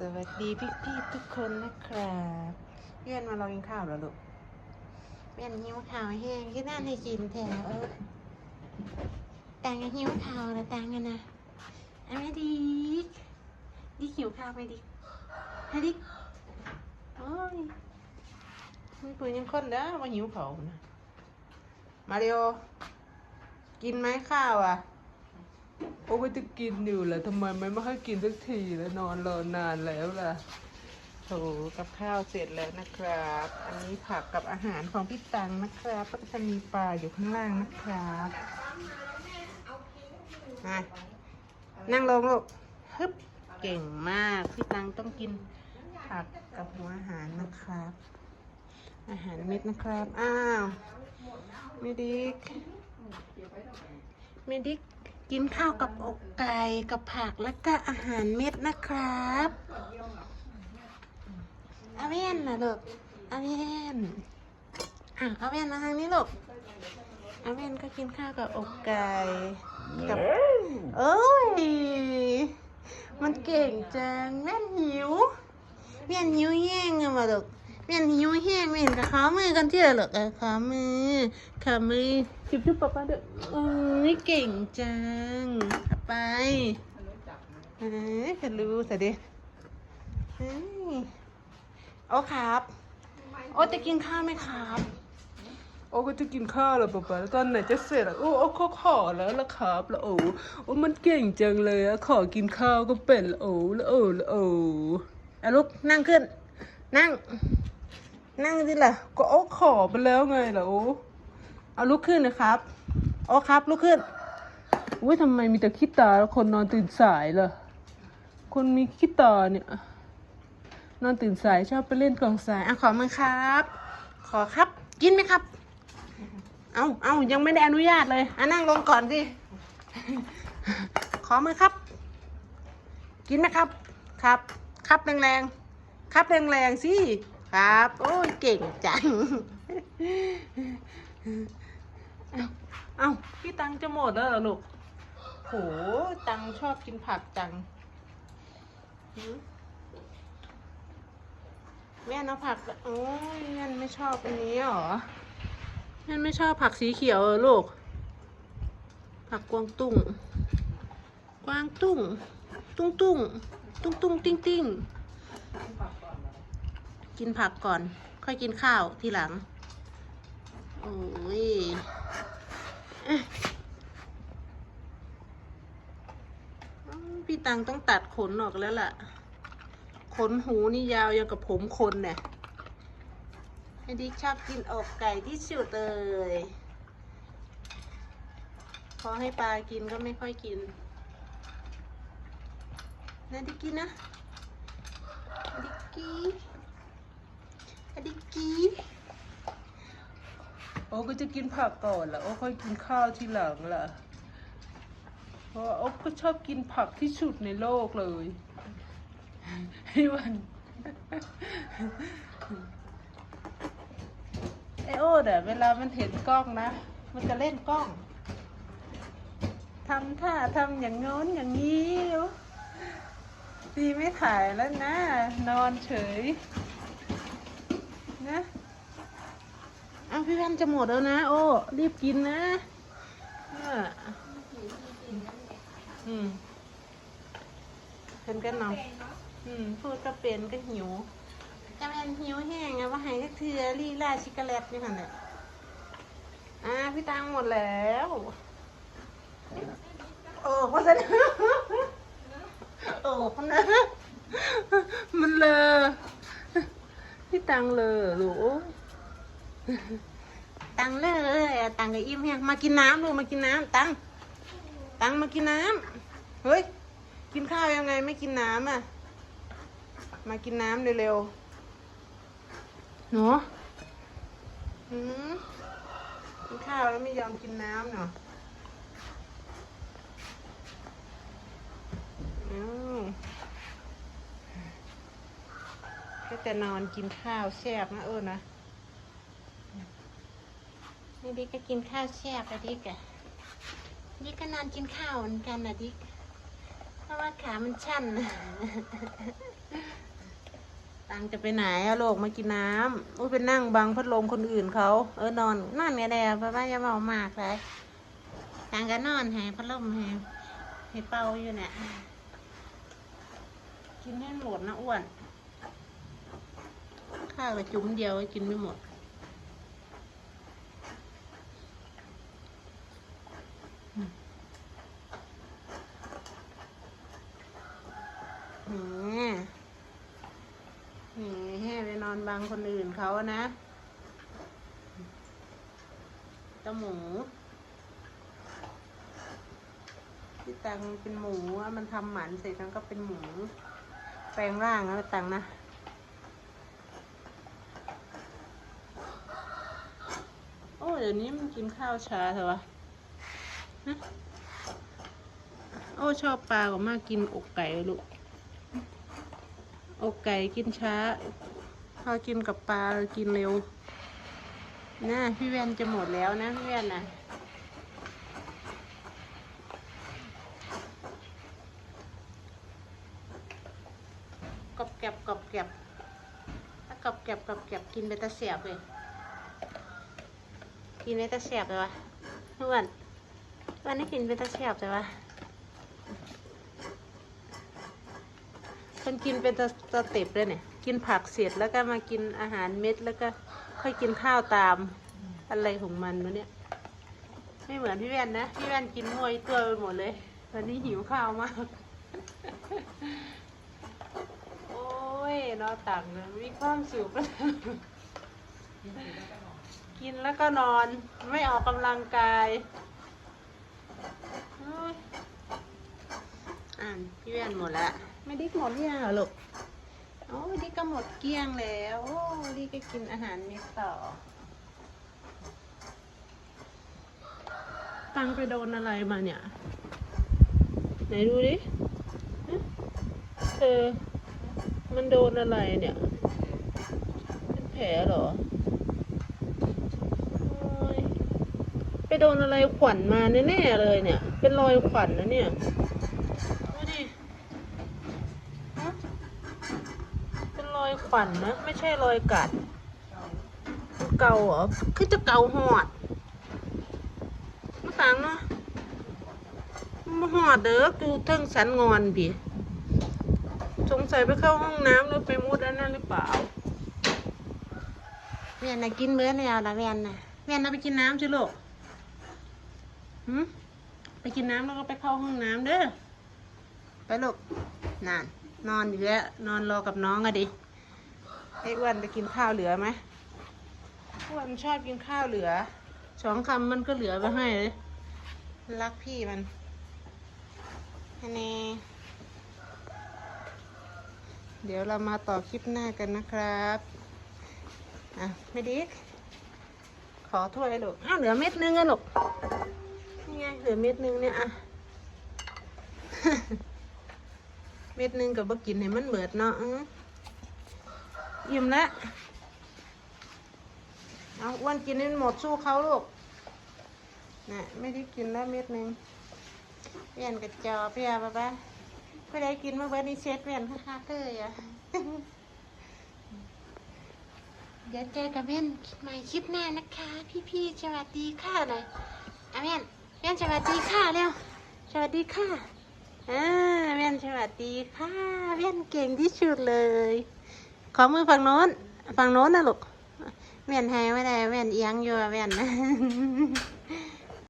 สวัสดีพี่พี่ๆทุกคนนะครับเพื่อนมาเรากินข้าวแล้วลูกเพื่อนหิวข้าวแห้งที่นั่นให้กินแถวเออตังก็หิวข้าวแล้วตังกันนะอาไหม่ดีดิหิวข้าวไหมดิฮดิโอ้ยมีปืนยังคนเด้อมาหิวเขาวนะมาริโอกินไหมข้าวอะ โอ้ก็จะกินอยู่แหละทำไมไม่มาให้กินสักทีแล้วนอนรอนานแล้วล่ะโถกับข้าวเสร็จแล้วนะครับ อันนี้ผักกับอาหารของพี่ตังนะครับ ก็จะมีปลาอยู่ข้างล่างนะครับมานั่งลงลูกฮึบเก่งมาก พี่ตังต้องกินผักกับหัวอาหารนะครับ อาหารเม็ดนะครับ อ้าวเมดิกเมดิก กินข้าวกับอกไก่กับผักแล้วก็อาหารเม็ดนะครับอาเวนนะลูกอาเวนอะอาเวนมาทางนี้ลูกอาเวนก็กินข้าวกับอกไก่กับเอ้ยมันเก่งจังแม่หิวแม่นหิวแห้งอะมาลูก แม่นหิวแห้งแม่นกับขามือกันที่ยวหรอกเออขามือขามือจุบจุบป๊าป๊าเด้อเอ้ยเก่งจังเอาไปเอ้ยฉันรู้สิเด้เฮ้ยโอ้ครับ โอ้จะกินข้าวไหมครับ โอ้ก็จะกินข้าวแล้วป๊าป๊าแล้วตอนไหนจะเสร็จอะโอ้โอ้ขาขอแล้วละครับแล้วโอ้โอ้มันเก่งจังเลยอะขอกินข้าวก็เป็นแล้วโอ้แล้วโอ้แล้วโอ้อาลุกนั่งขึ้นนั่ง นั่งดิล่ะ ก็โอ้ขอไปแล้วไงล่ะโอ้เอาลุกขึ้นนะครับโอ้ครับลุกขึ้นอุ้ยทำไมมีแต่ขี้ตาแล้วคนนอนตื่นสายล่ะ คนมีขี้ตาเนี่ย นอนตื่นสายชอบไปเล่นกองทรายอะขอมือครับ ขอครับ กินไหมครับ เอาเอายังไม่ได้อนุญาตเลยอะนั่งลงก่อนสิขอมือครับ กินไหมครับ ครับ ครับแรงๆ ครับแรงๆสิ ครับ โอ้ยเก่งจัง เอาเอาพี่ตังจะหมดแล้วเหรอลูกโหตังชอบกินผักจังหือแม่เอาผัก โอ้ยแม่ไม่ชอบอันนี้หรอแม่ไม่ชอบผักสีเขียวเหรอลูก ผักกวางตุ้ง กวางตุ้ง ตุ้งตุ้งตุ้งตุ้งติ้งติ้ง กินผักก่อน ค่อยกินข้าวทีหลัง โอ้ยพี่ตังต้องตัดขนออกแล้วล่ะ ขนหูนี่ยาวยังกับผมคนเนี่ยไอ้ดิชอบกินอกไก่ที่สุดเลยพอให้ปลากินก็ไม่ค่อยกินนะดิกินนะดิก อะดิกกี้โอ้ก็จะกินผักก่อนล่ะโอ้ค่อยกินข้าวทีหลังล่ะเพราะโอ้ก็ชอบกินผักที่สุดในโลกเลยให้วันไอโอ้เดี๋ยวเวลามันเห็นกล้องนะ มันจะเล่นกล้องทำท่าทำอย่างโน้นอย่างนี้ดีไม่ถ่ายแล้วนะ นอนเฉย นะเอาพี่แว่นจะหมดแล้วนะ โอ้ รีบกินนะอืมเป็นกันเนาะอืม พูดก็เป็นก็หิวจะเป็นหิวแห้งอะว่าหายก็เทือลี่ล่าชิกโกแลตนี่ค่ะเนี่ยอ่าพี่ตังหมดแล้วโอ้โฆษณาโอ้โฆษณามันเลอพี่ ตังเลอลูกตังเลยอะตังกับอิ่มแห้งมากินน้ำลูกมากินน้ำตังตังมากินน้ำเฮ้ยกินข้าวยังไงไม่กินน้ำอะมากินน้ำเร็วๆหนูหืมกินข้าวแล้วไม่ยอมกินน้ำเนาะอ้าว ก็จะนอนกินข้าวแซ่บนะเออนะนี่ดิก็กินข้าวแซ่บอะดิกอะดิกก็นอนกินข้าวเหมือนกันนะดิกทำไมละขามันชันตังจะไปไหนอะโลกมากินน้ำอุ้ยไปนั่งบังพัดลมคนอื่นเขาเออนอนนอนไงแดดป้าป้าอย่าเมามากเลยตังก็นอนให้พัดลมให้ให้เป่าอยู่เนี่ยกินให้หมดนะอ้วน ข้าวกระจุ้มเดียวกินไม่หมดแหมแหมให้ไปนอนบังคนอื่นเขาอะนะจ้าหมูที่ตังเป็นหมูอะมันทำหมันเสร็จมันก็เป็นหมู แปลงร่างแล้วตังนะ โอ้เดี๋ยวนี้มันกินข้าวช้าเถอะวะโอ้ชอบปลากว่ามากกินอกไก่ลูก อกไก่กินช้า พอกินกับปลากินเร็วนะพี่แวนจะหมดแล้วนะพี่แวนนะกรอบแกบกรอบแกบถ้ากรอบแกบกรอบแกบกินไปตะเสียบเลย กินไปแตะเสียบเลยวะเพื่อนนได้กินไปตะเสียบเลยวะคนกินเป็นสเต็ปเลยเนี่ย กินผักเสร็จแล้วก็มากินอาหารเม็ดแล้วก็ค่อยกินข้าวตาม อะไรของมันวะเนี่ย ไม่เหมือนพี่แว่นนะ พี่แว่นกินมวยตัวไปหมดเลยวันนี้หิวข้าวมาก โอ้ยนอนตักเลยมีความสุขแล้ว กินแล้วก็นอนไม่ออกกำลังกายโอ้ยอ่านพี่แว่นหมดแล้ว ไม่ดิกหมดหรือยังเหรอลูกโอ้ดิกก็หมดเกลี้ยงแล้ว โอ้ดิกก็กินอาหารเม็ดต่อ ตังไปโดนอะไรมาเนี่ย ไหนดูดิฮะเออมันโดนอะไรเนี่ย เป็นแผลเหรอโอ้ยไป โดนอะไรขวัญมาแน่ๆเลยเนี่ย เป็นรอยขวัญนะเนี่ยดูดิเป็นรอยขวัญนะ ไม่ใช่รอยกัด เกาเหรอคือจะเกาหอดมาตังเนาะมาหอดเด้อดูเทิงสันงอนพี่สงสัยไปเข้าห้องน้ำแล้วไปมุดอันนั้นหรือเปล่าเวียนนะกินเบื่อแล้วนะเวียนนะเวียนนะไปกินน้ำสิลูก หืไปกินน้ำแล้วก็ไปเข้าห้องน้ำเด้อ ไปลูกนานนอนอยู่แล้วนอนรอกับน้องอะดิ ไอ้อ้วนจะกินข้าวเหลือไหมอ้วนชอบกินข้าวเหลือ สองคำมันก็เหลือไปให้เลย รักพี่มันอันนี้เดี๋ยวเรามาต่อคลิปหน้ากันนะครับ อะไม่ดิกขอถ้วยลูกอ้าวเหลือเม็ดนึงอะลูก ไงเหลือเม็ดนึงเนี่ยอะเม็ดนึงกับบ่กินให้มันเบิดเนาะอิ่มแล้วเอาอ้วนกินให้หมดสู้เขาลูกน่ะไม่ได้กินแล้วเม็ดนึงเปลี่ยนกระจอเปลี่ยนปะปะไม่ได้กินเมื่อวันนี้เช็ดเปลี่ยนค่าๆเลยอะเดี๋ยวเจอกับเม่นใหม่คลิปหน้านะคะ พี่ๆสวัสดีค่ะหน่อยอะเม่น ม่นสวัสดีค่ะเร็วสวัสดีค่ะอ่าแว่นสวัสดีค่ะแว่นเก่งที่สุดเลย ขอมือฝั่งโน้นฝั่งโน้นนะลูกแว่นให้ไม่ได้แว่นเอียงอยู่แว่นน